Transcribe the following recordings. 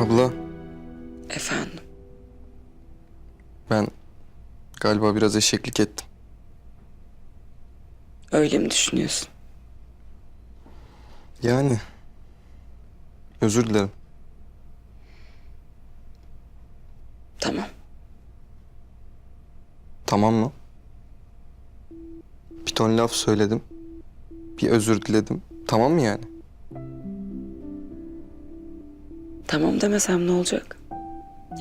Abla Efendim. ben galiba biraz eşeklik ettim. Öyle mi düşünüyorsun? Yani özür dilerim. Tamam. Tamam mı? Bir ton laf söyledim. Bir özür diledim. Tamam mı yani? Tamam demesem ne olacak?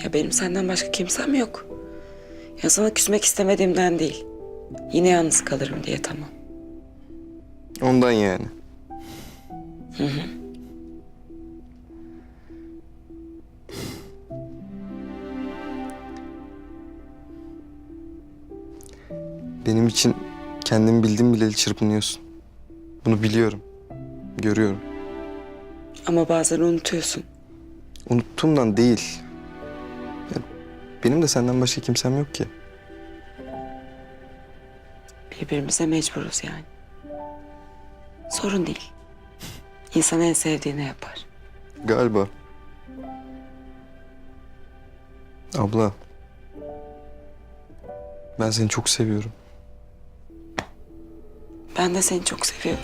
Ya benim senden başka kimsem yok. Ya sana küsmek istemediğimden değil. Yine yalnız kalırım diye tamam. Ondan yani. Benim için kendimi bildim bileli çırpınıyorsun. Bunu biliyorum. Görüyorum. Ama bazen unutuyorsun. Unuttuğumdan değil. Ya benim de senden başka kimsem yok ki. Birbirimize mecburuz yani. Sorun değil. İnsan en sevdiğini yapar. Galiba. Abla. Ben seni çok seviyorum. Ben de seni çok seviyorum.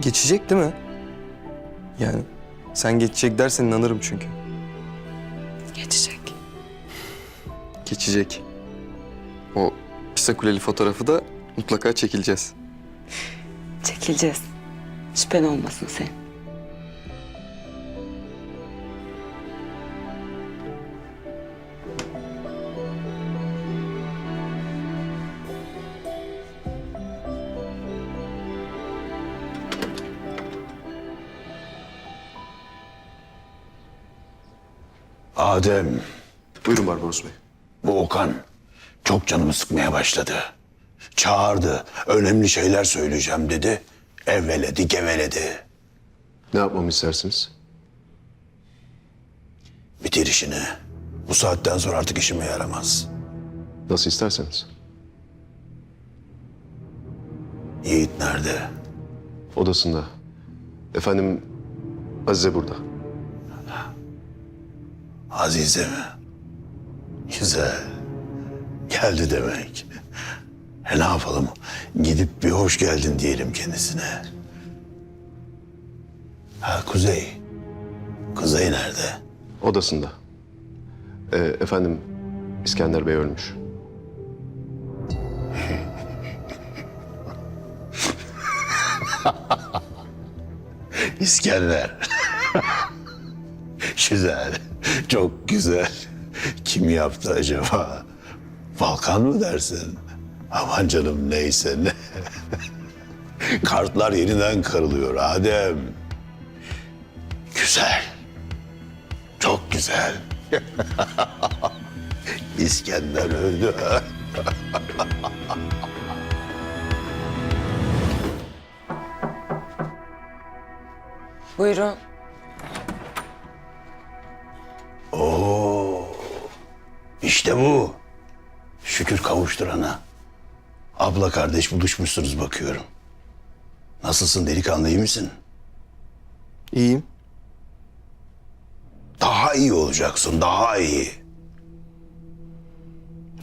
Geçecek değil mi? Yani sen geçecek dersen inanırım çünkü. Geçecek. Geçecek. O Pisa Kuleli fotoğrafı da mutlaka çekileceğiz. Çekileceğiz. Şüphen olmasın senin. Adem, Buyurun Barbaros Bey. bu Okan çok canımı sıkmaya başladı. Çağırdı, önemli şeyler söyleyeceğim dedi. Evveledi, geveledi. Ne yapmamı istersiniz? Bitir işini. Bu saatten sonra artık işime yaramaz. Nasıl isterseniz. Yiğit nerede? Odasında. Efendim Azize burada. Azize mi? Güzel. Geldi demek. E ne yapalım? Gidip bir hoş geldin diyelim kendisine. Ha Kuzey. Kuzey nerede? Odasında. Ee, efendim İskender Bey ölmüş. İskender. güzel. Çok güzel. Kim yaptı acaba? Balkan mı dersin? Aman canım neyse ne. Kartlar yeniden karılıyor Adem. Güzel. Çok güzel. İskender öldü. Buyurun. İşte bu. Şükür kavuşturana. Abla kardeş buluşmuşsunuz bakıyorum. Nasılsın delikanlı iyi misin? İyiyim. Daha iyi olacaksın, daha iyi.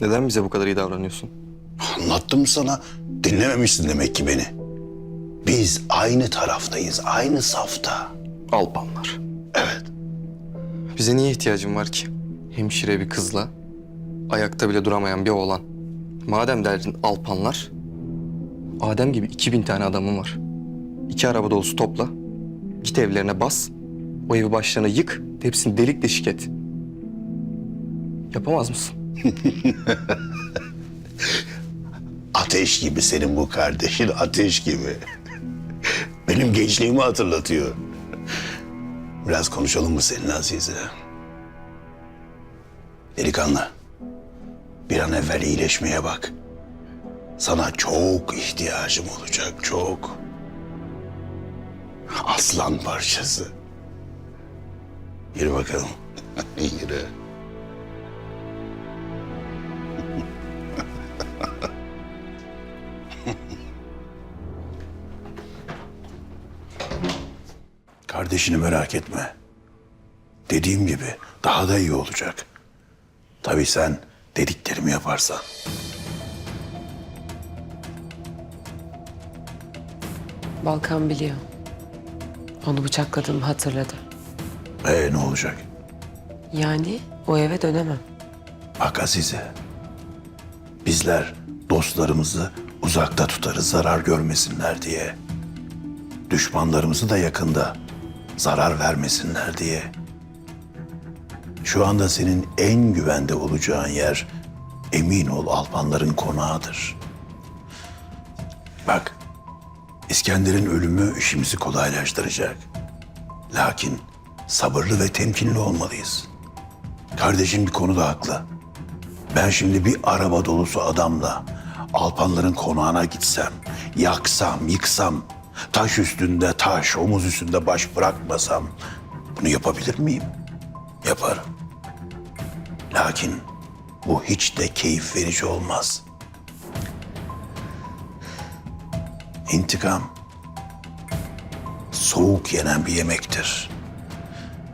Neden bize bu kadar iyi davranıyorsun? Anlattım sana, dinlememişsin demek ki beni. Biz aynı taraftayız, aynı safta. Alpanlar. Evet, Bize niye ihtiyacın var ki? Hemşire bir kızla, ayakta bile duramayan bir oğlan. Madem derdin Alpanlar, Adem gibi 2000 tane adamım var. İki araba dolusu topla, git evlerine bas, o evi başlarına yık, hepsini delik deşik et. Yapamaz mısın? ateş gibi senin bu kardeşin, ateş gibi. Benim gençliğimi hatırlatıyor. Biraz konuşalım mı seninle Azize? Delikanlı, bir an evvel iyileşmeye bak. Sana çok ihtiyacım olacak, çok. Aslan parçası. Yürü bakalım. Yürü. Kardeşini merak etme. Dediğim gibi daha da iyi olacak. Tabii sen dediklerimi yaparsan. Balkan biliyor. Onu bıçakladığımı hatırladı. Ee ne olacak? Yani o eve dönemem. Bak Azize. Bizler dostlarımızı uzakta tutarız zarar görmesinler diye. Düşmanlarımızı da yakında zarar vermesinler diye. Şu anda senin en güvende olacağın yer emin ol Alpanların konağıdır. Bak İskender'in ölümü işimizi kolaylaştıracak. Lakin sabırlı ve temkinli olmalıyız. Kardeşin bir konuda haklı. Ben şimdi bir araba dolusu adamla Alpanların konağına gitsem, yaksam, yıksam, taş üstünde taş, omuz üstünde baş bırakmasam bunu yapabilir miyim? Yaparım. Lakin bu hiç de keyif verici olmaz. İntikam soğuk yenen bir yemektir.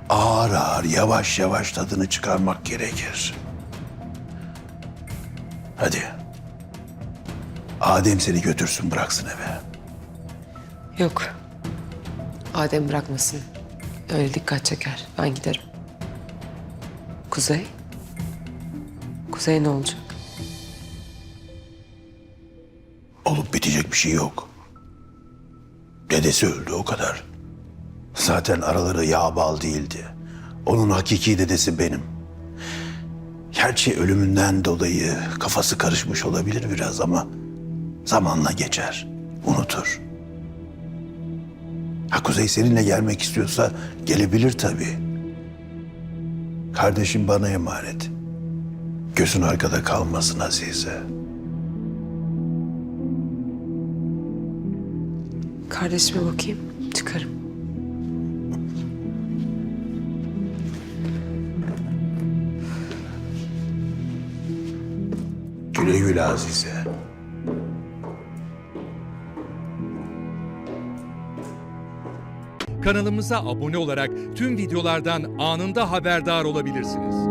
Ağır ağır, yavaş yavaş tadını çıkarmak gerekir. Hadi. Adem seni götürsün bıraksın eve. Yok. Adem bırakmasın. Öyle dikkat çeker. Ben giderim. Kuzey? Kuzey ne olacak? Olup bitecek bir şey yok. Dedesi öldü o kadar. Zaten araları yağ bal değildi. Onun hakiki dedesi benim. Gerçi ölümünden dolayı kafası karışmış olabilir biraz ama zamanla geçer, unutur. Ha Kuzey seninle gelmek istiyorsa gelebilir tabii. Kardeşim bana emanet. Gözün arkada kalmasın Azize. Kardeşime bakayım. Çıkarım. Güle güle Azize. Kanalımıza abone olarak tüm videolardan anında haberdar olabilirsiniz.